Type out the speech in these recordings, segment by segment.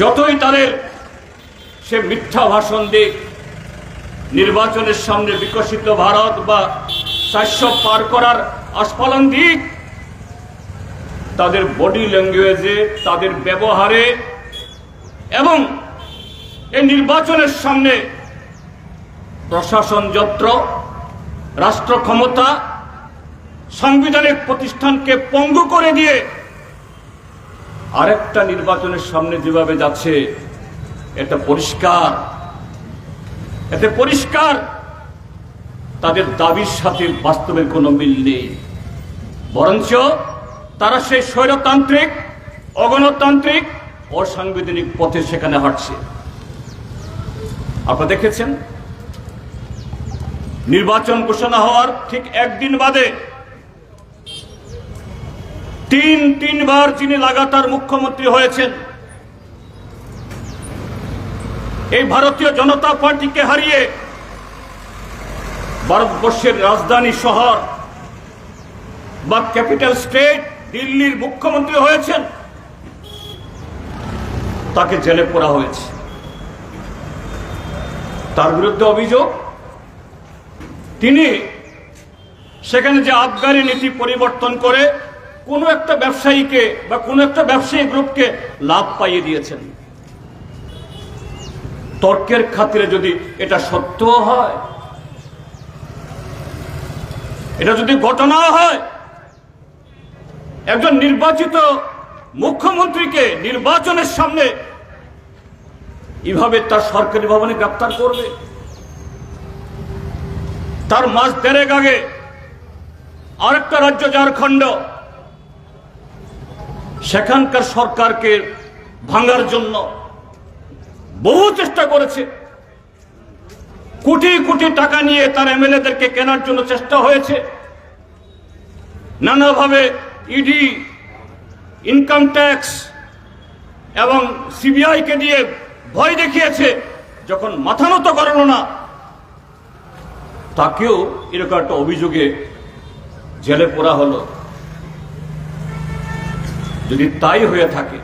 যতই তাদের সে মিথ্যা ভাষণ দিক, নির্বাচনের সামনে বিকশিত ভারত বা চারশো পার করার আস্ফালন দিক, তাদের বডি ল্যাঙ্গুয়েজে তাদের ব্যবহারে এবং এই নির্বাচনের সামনে প্রশাসন যন্ত্র রাষ্ট্র ক্ষমতা, সাংবিধানিক প্রতিষ্ঠানকে পঙ্গু করে দিয়ে আরেকটা নির্বাচনের সামনে যেভাবে যাচ্ছে, এটা পরিষ্কার। এতে পরিষ্কার, তাদের দাবির সাথে বাস্তবের কোনো মিল নেই। বরঞ্চ তারা সেই স্বৈরতান্ত্রিক, অগণতান্ত্রিক, অসাংবিধানিক পথে সেখানে হাঁটছে। আপনারা দেখেছেন? নির্বাচন ঘোষণা হওয়ার ঠিক একদিন বাদে তিন, তিনবার তিনি লাগাতার মুখ্যমন্ত্রী হয়েছেন। এই ভারতীয় জনতা পার্টিকে হারিয়ে ভারতবর্ষের রাজধানী শহর বা ক্যাপিটাল স্টেট দিল্লির মুখ্যমন্ত্রী হয়েছেন, তাকে জেলে পড়া হয়েছে। তার বিরুদ্ধে অভিযোগ, তিনি সেখানে যে আবগারি নীতি পরিবর্তন করে কোনো একটা ব্যবসায়ীকে বা কোনো একটা ব্যবসায়ী গ্রুপকে লাভ পাইয়ে দিয়েছেন। তর্কের খাতিরে যদি এটা সত্য হয়, এটা যদি ঘটনা হয়, একজন নির্বাচিত মুখ্যমন্ত্রীকে নির্বাচনের সামনে এভাবে তার সরকারি ভবনে গ্রেপ্তার করবে। তার মাস দেড়েক আগে আরেকটা রাজ্য, ঝাড়খণ্ড সেখানকার সরকারকে ভাঙার জন্য বহু চেষ্টা করেছে। কোটি কোটি টাকা নিয়ে তার এমএলএদেরকে কেনার জন্য চেষ্টা হয়েছে। নানাভাবে ইডি ইনকাম ট্যাক্স এবং সিবিআইকে দিয়ে ভয় দেখিয়েছে, যখন মাথা নত করালো না, তাকেও এরকম একটা অভিযোগে জেলে পোড়া হলো। যদি তাই হয়ে থাকে,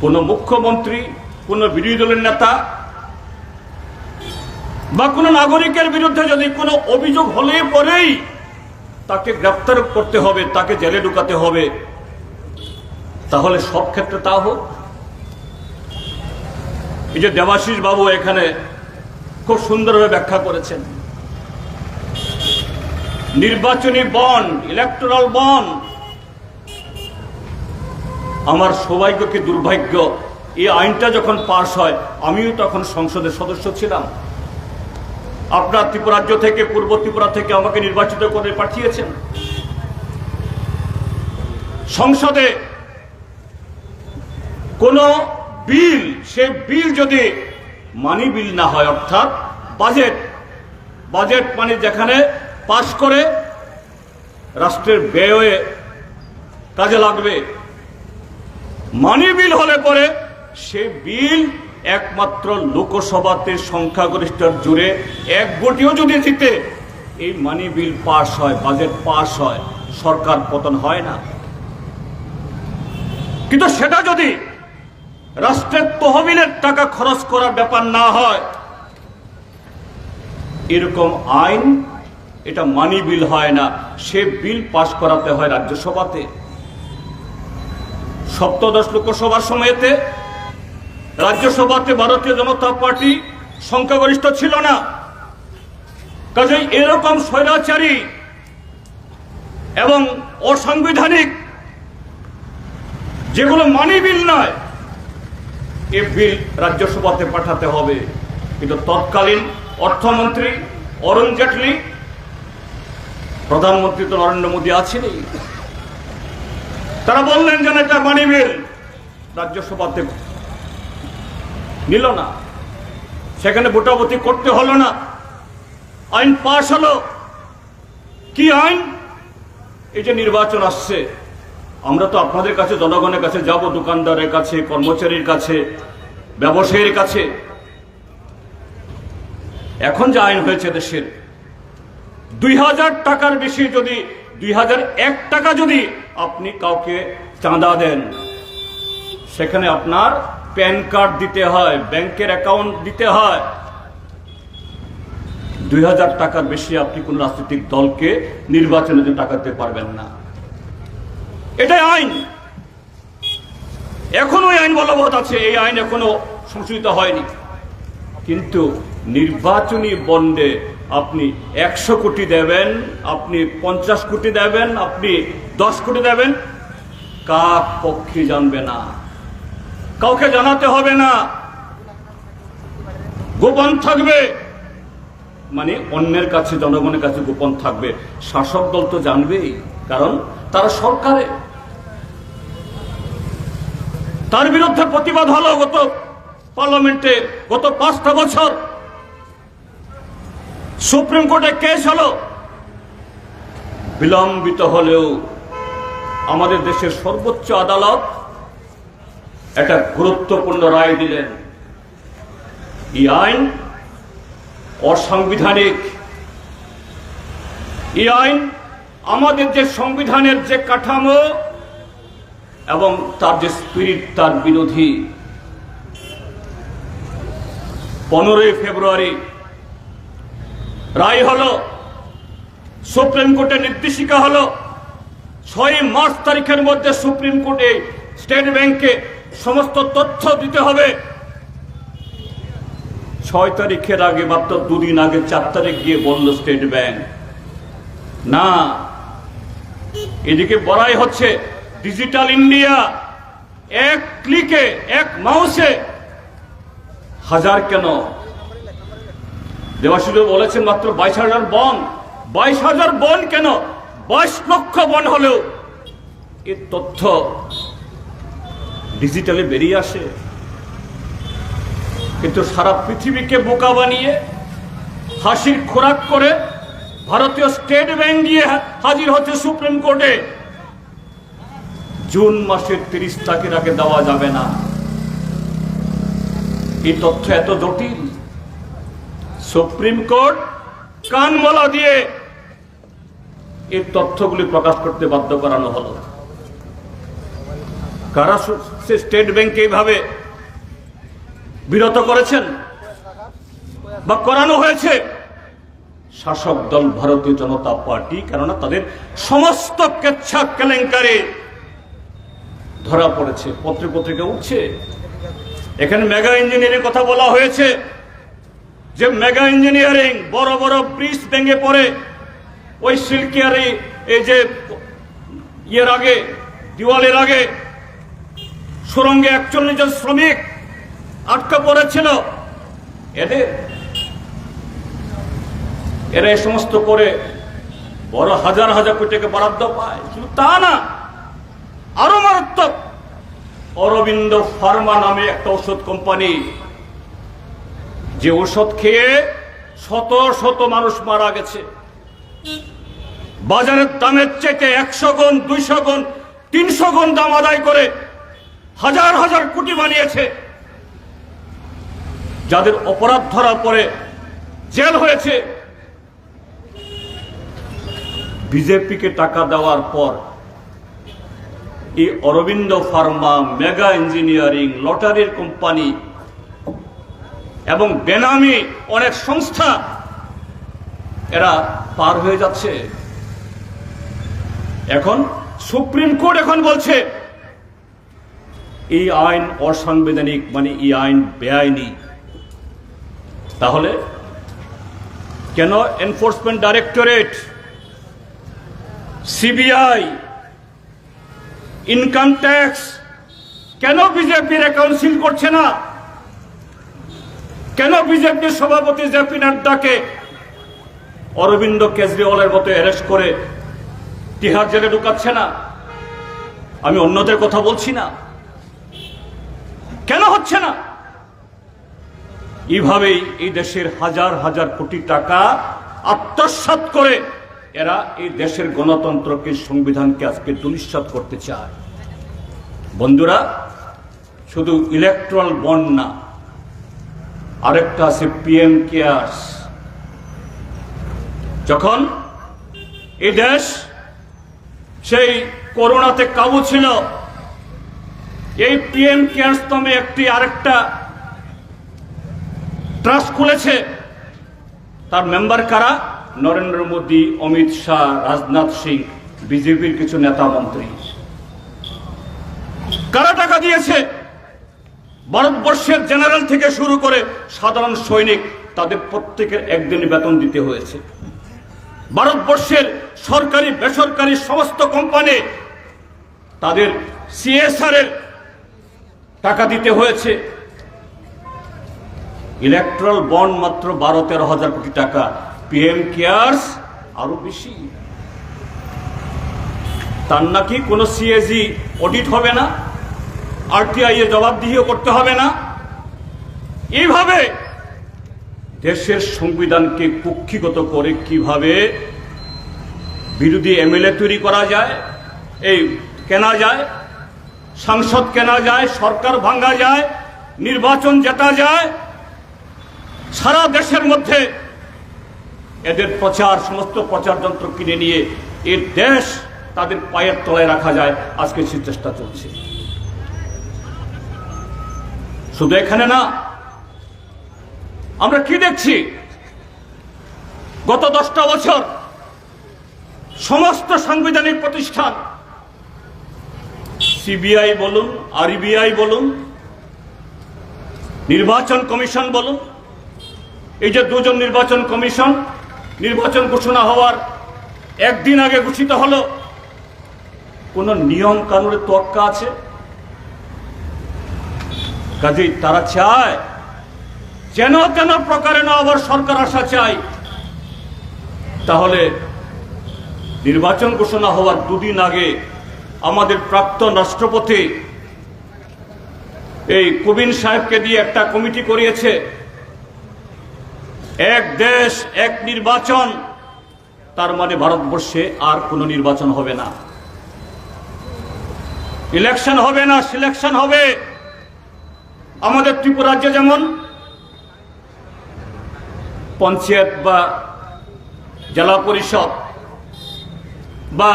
কোন মুখ্যমন্ত্রী, কোন বিরোধী দলের নেতা, বা কোন নাগরিকের বিরুদ্ধে যদি কোনো অভিযোগ হলে পরেই তাকে গ্রেপ্তার করতে হবে, তাকে জেলে ঢুকাতে হবে, তাহলে সব ক্ষেত্রে তা হোক। এই যে দেবাশিস বাবু এখানে খুব সুন্দরভাবে ব্যাখ্যা করেছেন। নির্বাচনী বন্ড ইলেকট্রাল বন্ড আমার সৌভাগ্য কি দুর্ভাগ্য? এই আইনটা যখন পাশ হয়, আমিও তখন সংসদের সদস্য ছিলাম। আপনার ত্রিপুরাজ্য থেকে, পূর্ব ত্রিপুরা থেকে আমাকে নির্বাচিত করে পাঠিয়েছেন। সংসদে কোন বিল, সে বিল যদি মানি বিল না হয়, অর্থাৎ বাজেট বাজেট মানে যেখানে পাশ করে রাষ্ট্রের ব্যয়ে কাজে লাগবে মানি বিল হলে পরে সে বিল একমাত্র লোকসভাতে সংখ্যাগরিষ্ঠর জুড়ে এক ভোটেও যদি জিতে, এই মানি বিল পাশ হয়, বাজেট পাশ হয়, সরকার পতন হয় না। কিন্তু সেটা যদি রাষ্ট্রের তহবিলের টাকা খরচ করার ব্যাপার না হয়, এরকম আইন, এটা মানি বিল হয় না, সে বিল পাশ করাতে হয় রাজ্যসভাতে। সপ্তদশ লোকসভার সময়তে রাজ্যসভাতে ভারতীয় জনতা পার্টি সংখ্যাগরিষ্ঠ ছিল না। কাজেই এরকম স্বৈরাচারী এবং অসাংবিধানিক যেগুলো মানি বিল নয়, এ বিল রাজ্যসভাতে পাঠাতে হবে। কিন্তু তৎকালীন অর্থমন্ত্রী অরুণ জেটলি, প্রধানমন্ত্রী তো নরেন্দ্র মোদী আছেনই। তারা বললেন যেন এটা মানি বিল রাজ্যসভাতে নিল না। সেখানে ভোটাভুটি করতে হলো না। আইন পাশ হলো। কি আইন? এই যে নির্বাচন আসছে। আমরা তো আপনাদের কাছে, জনগণের কাছে যাব, দোকানদারের কাছে, কর্মচারীর কাছে, ব্যবসায়ীর কাছে। এখন যে আইন হয়েছে দেশের, দুই হাজার টাকার বেশি যদি, দুই হাজার এক টাকা যদি আপনি কাউকে চাঁদা দেন, সেখানে আপনার প্যান কার্ড দিতে হয়, ব্যাংকের অ্যাকাউন্ট দিতে হয়। দুই হাজার টাকার বেশি আপনি কোন রাজনৈতিক দলকে নির্বাচনের জন্য টাকা দিতে পারবেন না। এটাই আইন। এখনও আইন বলবৎ আছে, এই আইন এখনও সংশোধিত হয়নি। কিন্তু নির্বাচনী বন্ডে আপনি একশো কোটি দেবেন, আপনি পঞ্চাশ কোটি দেবেন, আপনি দশ কোটি দেবেন? কাক পক্ষী জানবে না। কাউকে জানাতে হবে না। গোপন থাকবে। মানে অন্যের কাছে, জনগণের কাছে গোপন থাকবে। শাসক দল তো জানবেই, কারণ তারা সরকারে। তার বিরুদ্ধে প্রতিবাদ হলো গত পার্লামেন্টে, গত পাঁচটা বছর। সুপ্রিম কোর্টে কেস হলো। বিলম্বিত হলেও আমাদের দেশের সর্বোচ্চ আদালত একটা গুরুত্বপূর্ণ রায় দিলেন। এই আইন অসাংবিধানিক। এই আইন আমাদের যে সংবিধানের যে কাঠামো এবং তার যে স্পিরিট তার বিরোধী। পনেরোই ফেব্রুয়ারি রায় হল, সুপ্রিম কোর্টের নির্দেশিকা হলো ছয় মার্চ তারিখের মধ্যে সুপ্রিম কোর্টে স্টেট ব্যাংকে সমস্ত তথ্য দিতে হবে। ছয় তারিখের আগে মাত্র দুদিন আগে চার তারিখ গিয়ে বলল স্টেট ব্যাংক। না, এদিকে বলাই হচ্ছে ডিজিটাল ইন্ডিয়া এক ক্লিকে, এক মাউসে হাজার কেন? দেবাশিদু বলেছেন মাত্র বাইশ হাজার বন। বাইশ হাজার বন কেন? বাইশ লক্ষ বন হলেও এর তথ্য ডিজিটালে বেরিয়ে আসে। কিন্তু সারা পৃথিবীকে বোকা বানিয়ে হাসির খোরাক করে ভারতীয় স্টেট ব্যাংক গিয়ে হাজির হচ্ছে সুপ্রিম কোর্টে। জুন মাসের তিরিশ তারিখের আগে দেওয়া যাবে না। এই তথ্য এত জটিল। সুপ্রিম কোর্ট কানমলা দিয়ে এই তথ্যগুলি প্রকাশ করতে বাধ্য করানো হলো। কারা স্টেট ব্যাংকে এইভাবে বিরত করেছেন বা করানো হয়েছে? শাসক দল ভারতীয় জনতা পার্টি, কেননা তাদের সমস্ত কেচ্ছা কেলেঙ্কারে ধরা পড়েছে পত্রে পত্রিকা উঠছে। এখানে মেগা ইঞ্জিনিয়ারিং কথা বলা হয়েছে যে মেগা ইঞ্জিনিয়ারিং বড় বড় ব্রিজ ভেঙে পড়ে। ওই সিল্কিয়ারি, এই যে ইয়ের আগে, দিওয়ালের আগে সুরঙ্গে একচল্লিশ জন শ্রমিক আটকা পড়েছিল। এদের, এরা এই সমস্ত করে বড় হাজার হাজার কোটি টাকা বরাদ্দ পায়। শুধু তা না, আরও মারাত্মক। অরবিন্দ ফার্মা নামে একটা ওষুধ কোম্পানি, যে ওষুধ খেয়ে শত শত মানুষ মারা গেছে। বাজারের দামের চাইতে একশো গুণ, দুইশো গুণ, তিনশো গুণ দাম আদায় করে হাজার হাজার কোটি বানিয়েছে। যাদের অপরাধ ধরা পড়ে জেল হয়েছে। বিজেপিকে টাকা দেওয়ার পর এই অরবিন্দ ফার্মা মেগা ইঞ্জিনিয়ারিং লটারির কোম্পানি এবং বেনামি অনেক সংস্থা, এরা পার হয়ে যাচ্ছে। এখন সুপ্রিম কোর্ট এখন বলছে, এই আইন অসাংবিধানিক মানে এই আইন বেআইনি। তাহলে কেন Enforcement Directorate, CBI, income tax, কেন বিজেপির অ্যাকাউন্ট সিল করছে না? কেন বিজেপির সভাপতি জেপি নাড্ডাকে অরবিন্দ কেজরিওয়ালের মতো অ্যারেস্ট করে তিহার জেলে ঢুকাচ্ছে না? আমি অন্যদের কথা বলছি না? কেন হচ্ছে না? এইভাবেই এই দেশের হাজার হাজার কোটি টাকা আত্মসাৎ করে এরা এই দেশের গণতন্ত্রকে, সংবিধানকে আজকে দুলিশ্বাত করতে চায়। বন্ধুরা, শুধু ইলেকট্রাল বন্ড না, আরেকটা আছে পিএম কেয়ার্স যখন এই দেশ সেই করোনাতে কাবু ছিল, এই পিএম কেয়ার্স নামে একটি আরেকটা ট্রাস্ট খুলেছে, তার মেম্বার কারা? নরেন্দ্র মোদী, অমিত শাহ, রাজনাথ সিং, বিজেপির কিছু নেতা মন্ত্রী। কারা টাকা দিয়েছে? ভারতবর্ষের জেনারেল থেকে শুরু করে সাধারণ সৈনিক, তাদের প্রত্যেকের একদিন বেতন দিতে হয়েছে। ভারতবর্ষের সরকারি, বেসরকারি সমস্ত কোম্পানি তাদের সিএসআর এর টাকা দিতে হয়েছে। ইলেকট্রাল বন্ড মাত্র বারো, তেরো হাজার কোটি টাকা। পিএম কেয়ার্স আরও বেশি। তার নাকি কোনো সিএজি অডিট হবে না? আরটিআই এর জবাবদিহিও করতে হবে না? এইভাবে দেশের সংবিধানকে কুক্ষিগত করে কীভাবে বিরোধী এমএলএ তৈরি করা যায়, এই কেনা যায়, সাংসদ কেনা যায়, সরকার ভাঙ্গা যায়, নির্বাচন জেতা যায়, সারা দেশের মধ্যে এদের প্রচার, সমস্ত প্রচার যন্ত্র কিনে নিয়ে এর দেশ তাদের পায়ের তলায় রাখা যায়, আজকে সে চেষ্টা চলছে। শুধু এখানে না আমরা কি দেখছি? গত দশটা বছর সমস্ত সাংবিধানিক প্রতিষ্ঠান, সিবিআই বলুন, আরবিআই বলুন, নির্বাচন কমিশন বলুন, এই যে দুজন নির্বাচন কমিশন, নির্বাচন ঘোষণা হওয়ার একদিন আগে ঘোষিত হলো, কোন নিয়ম কানুনের তোয়াক্কা আছে? কাজেই তারা চায় যেন তেন প্রকারে না আবার সরকার আসা চাই। তাহলে নির্বাচন ঘোষণা হওয়ার দুদিন আগে আমাদের প্রাক্তন রাষ্ট্রপতি এই কবিন সাহেবকে দিয়ে একটা কমিটি করিয়েছে। এক দেশ, এক নির্বাচন। তার মানে ভারতবর্ষে আর কোনো নির্বাচন হবে না। ইলেকশন হবে না, সিলেকশন হবে। আমাদের ত্রিপুরা রাজ্যে যেমন পঞ্চায়েত বা জেলা পরিষদ বা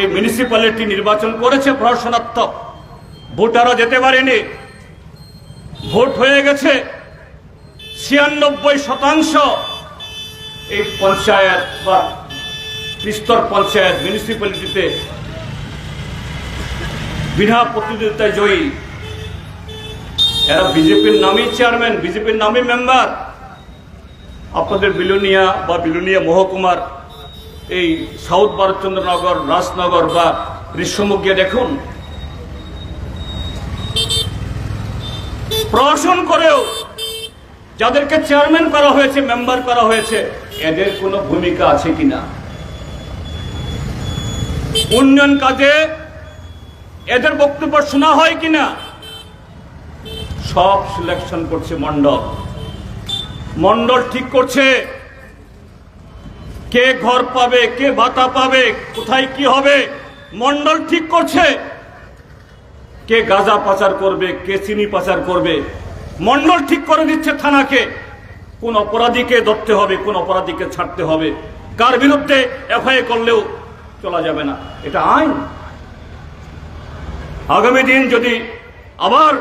এই মিউনিসিপ্যালিটি নির্বাচন করেছে প্রশাসনাত্মক ভোটারও যেতে পারেনি। ভোট হয়ে গেছে ছিয়ানব্বই শতাংশ। এই পঞ্চায়েত বা ত্রিস্তর পঞ্চায়েত মিউনিসিপ্যালিটিতে বিনা প্রতিদ্বন্দ্বিতায় জয়ী। এরা বিজেপির নামই চেয়ারম্যান বিজেপির নামই মেম্বার আপনাদের বিলুনিয়া বা বিলুনিয়া মহকুমার এই সাউথ ভারতচন্দ্রনগর, রাজনগর বা ঋষ্যমুখ দেখুন। প্রশাসন করেও যাদেরকে চেয়ারম্যান করা হয়েছে, মেম্বার করা হয়েছে, এদের কোনো ভূমিকা আছে কিনা? উন্নয়ন কাজে এদের বক্তব্য শোনা হয় কিনা? সব সিলেকশন করছে মন্ডল মন্ডল ঠিক করছে। কে ঘর পাবে, কে ভাতা পাবে, কোথায় কি হবে, মন্ডল ঠিক করছে। কে গাঁজা পাচার করবে, কে চিনি পাচার করবে, মন্ডল ঠিক করে দিচ্ছে থানাকে। কোন অপরাধীকে ধরতে হবে, কোন অপরাধীকে ছাড়তে হবে। কার বিরুদ্ধে এফআইএ করলেও চলা যাবে না। এটা আইন। আগামী দিন যদি আবার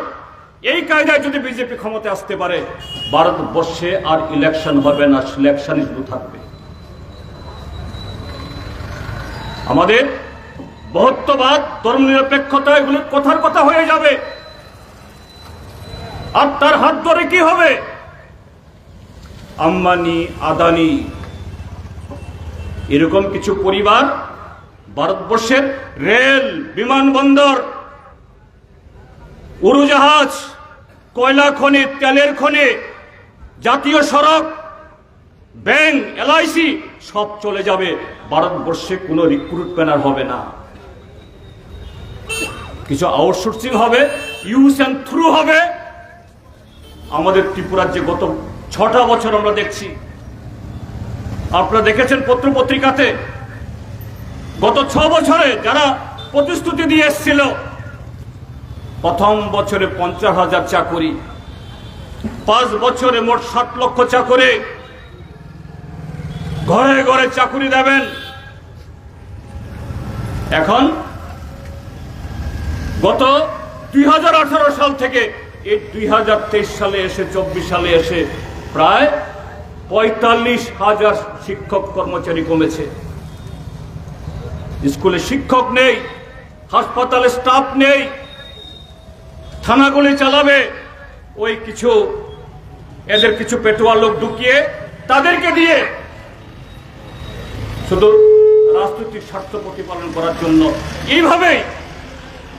এই কায়দায় যদি বিজেপি ক্ষমতায় আসতে পারে, ভারতবর্ষে আর ইলেকশন হবে না সিলেকশনই শুধু থাকবে। আমাদের বহুত্ববাদ ধর্মনিরপেক্ষতা এগুলো কথার কথা হয়ে যাবে। আর তার হাত ধরে কি হবে? আম্বানি, আদানি, এরকম কিছু পরিবার ভারতবর্ষের রেল, বিমানবন্দর, উড়োজাহাজ কয়লা খনি, তেলের খনি, জাতীয় সড়ক, ব্যাংক, এলআইসি, সব চলে যাবে। ভারতবর্ষে কোনো রিক্রুটমেন্ট আর হবে না। কিছু আউটসোর্সিং হবে ইউজ অ্যান্ড থ্রু হবে। আমাদের ত্রিপুরার যে গত ছটা বছর আমরা দেখছি। আপনারা দেখেছেন পত্র পত্রিকাতে গত ছ বছরে যারা প্রতিশ্রুতি দিয়ে এসেছিল প্রথম বছরে পঞ্চাশ হাজার চাকরি, পাঁচ বছরে মোট ষাট লক্ষ চাকরি। ঘরে ঘরে চাকুরি দেবেন। এখন গত দুই হাজার আঠারো সাল থেকে এই দুই হাজার তেইশ সালে এসে, চব্বিশ সালে এসে প্রায় পঁয়তাল্লিশ হাজার শিক্ষক কর্মচারী কমেছে। স্কুলে শিক্ষক নেই, হাসপাতালে স্টাফ নেই থানাগুলি চালাবে, ওই কিছু, এদের কিছু পেটোয়া লোক ঢুকিয়ে তাদেরকে দিয়ে শুধু রাজনৈতিক স্বার্থ প্রতিপালন করার জন্য। এইভাবেই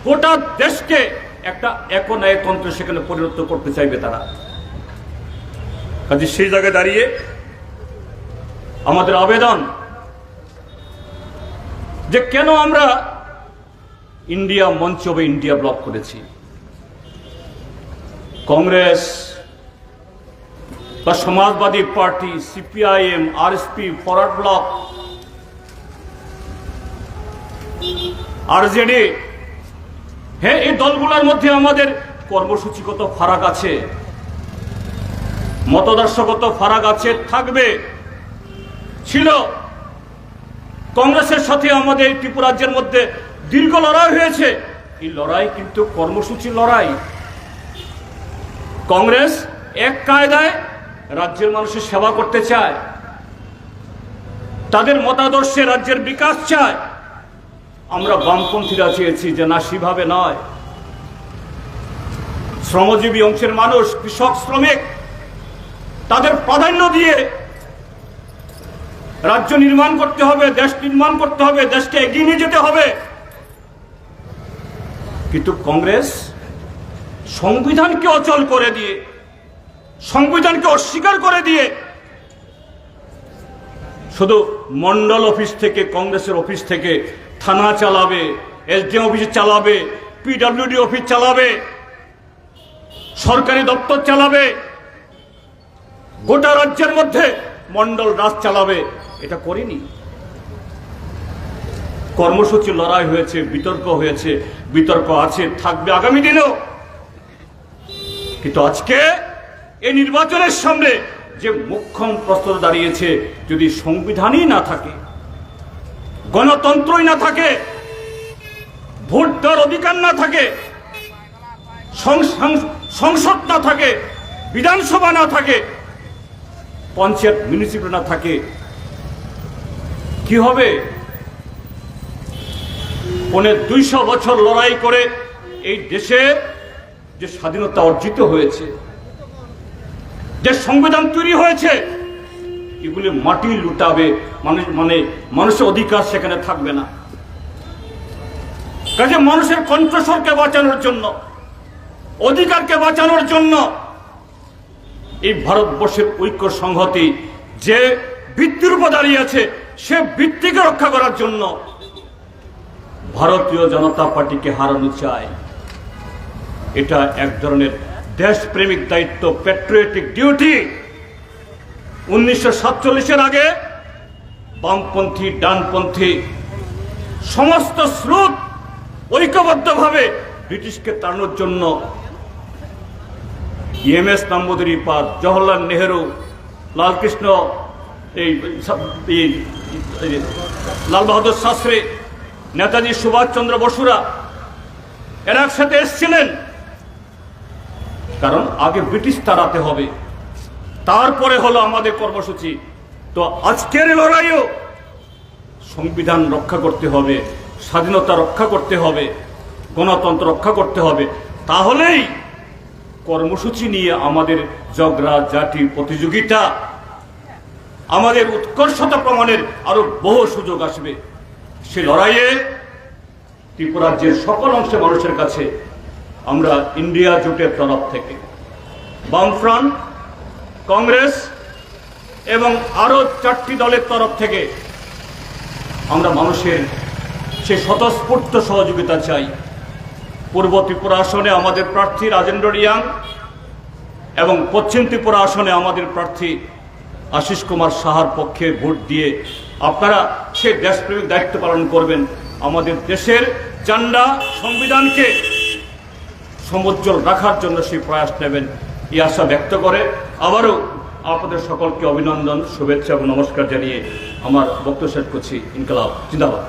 গোটা দেশকে একটা এক একনায়তন্ত্র সেখানে পরিণত করতে চাইবে তারা। কাজে সেই জায়গায় দাঁড়িয়ে আমাদের আবেদন যে কেন আমরা ইন্ডিয়া মঞ্চ বা ইন্ডিয়া ব্লক করেছি। কংগ্রেস বা সমাজবাদী পার্টি, সিপিআইএম আর আরএসপি ফরওয়ার্ড ব্লক, আরজেডি হ্যাঁ এই দলগুলোর মধ্যে আমাদের কর্মসূচিগত ফারাক আছে, মতদর্শগত ফারাক আছে, থাকবে। ছিল কংগ্রেসের সাথে আমাদের ত্রিপুরাজ্যের মধ্যে দীর্ঘ লড়াই হয়েছে। এই লড়াই কিন্তু কর্মসূচি লড়াই। কংগ্রেস এক কায়দায় রাজ্যের মানুষের সেবা করতে চায়। তাদের মতাদর্শে রাজ্যের বিকাশ চায়। আমরা বামপন্থীরা চেয়েছি যে না সেভাবে নয়। শ্রমজীবী অংশের মানুষ, কৃষক, শ্রমিক, তাদের প্রাধান্য দিয়ে রাজ্য নির্মাণ করতে হবে, দেশ নির্মাণ করতে হবে, দেশকে এগিয়ে নিয়ে যেতে হবে। কিন্তু কংগ্রেস সংবিধানকে অচল করে দিয়ে, সংবিধানকে অস্বীকার করে দিয়ে, শুধু মন্ডল অফিস থেকে, কংগ্রেসের অফিস থেকে থানা চালাবে এসডিএম অফিস চালাবে পিডব্লিউডি অফিস চালাবে, সরকারি দপ্তর চালাবে, গোটা রাজ্যের মধ্যে মন্ডল রাজ চালাবে, এটা করেনি। কর্মসূচি লড়াই হয়েছে, বিতর্ক হয়েছে, বিতর্ক আছে, থাকবে আগামী দিনেও। কিন্তু আজকে এই নির্বাচনের সামনে যে মুখ্যম প্রশ্ন দাঁড়িয়েছে, যদি সংবিধানই না থাকে, গণতন্ত্রই না থাকে ভোট দেওয়ার অধিকার না থাকে সংসদ না থাকে, বিধানসভা না থাকে, পঞ্চায়েত মিউনিসিপাল না থাকে, কি হবে? পনে দুইশো বছর লড়াই করে এই দেশে যে স্বাধীনতা অর্জিত হয়েছে, যে সংবিধান তৈরি হয়েছে, এগুলি মাটি লুটাবে মানুষ মানে মানুষের অধিকার সেখানে থাকবে না। কাজে মানুষের কণ্ঠস্বরকে বাঁচানোর জন্য, অধিকারকে বাঁচানোর জন্য এই ভারতবর্ষের ঐক্য সংহতি যে ভিত্তির উপর দাঁড়িয়ে আছে, সে ভিত্তিকে রক্ষা করার জন্য ভারতীয় জনতা পার্টিকে হারানো চায় এটা এক ধরনের দেশপ্রেমিক দায়িত্ব প্যাট্রিয়টিক ডিউটি উনিশশো সাতচল্লিশের আগে বামপন্থী, ডানপন্থী সমস্ত স্রোত ঐক্যবদ্ধভাবে ব্রিটিশকে তাড়ানোর জন্য M S Namboodiripad Jawaharlal Nehru, Lalkrishna এই, লাল বাহাদুর শাস্ত্রী, নেতাজি সুভাষচন্দ্র বসুরা, এরা একসাথে এসছিলেন। কারণ আগে ব্রিটিশ তাড়াতে হবে। তারপরে হলো আমাদের কর্মসূচি। তো আজকের লড়াইও সংবিধান রক্ষা করতে হবে, স্বাধীনতা রক্ষা করতে হবে, গণতন্ত্র রক্ষা করতে হবে। তাহলেই কর্মসূচি নিয়ে আমাদের ঝগড়া জাতি, প্রতিযোগিতা, আমাদের উৎকর্ষতা প্রমাণের আরও বহু সুযোগ আসবে। সে লড়াইয়ে ত্রিপুরাজ্যের সকল অংশে মানুষের কাছে আমরা ইন্ডিয়া জোটের তরফ থেকে। বামফ্রন্ট, কংগ্রেস এবং আরও চারটি দলের তরফ থেকে আমরা মানুষের সে স্বতঃস্ফূর্ত সহযোগিতা চাই। পূর্ব ত্রিপুরা আসনে আমাদের প্রার্থী রাজেন্দ্র রিয়াং এবং পশ্চিম ত্রিপুরা আসনে আমাদের প্রার্থী আশিস কুমার সাহার পক্ষে ভোট দিয়ে আপনারা সে দেশপ্রেমিক দায়িত্ব পালন করবেন। আমাদের দেশের চান্ডা সংবিধানকে সমুজ্জ্বল রাখার জন্য সেই প্রয়াস নেবেন এই আশা ব্যক্ত করে। আবারও আপনাদের সকলকে অভিনন্দন, শুভেচ্ছা এবং নমস্কার জানিয়ে আমার বক্তব্য শেষ করছি। ইনকালাব। জিন্দাবাদ।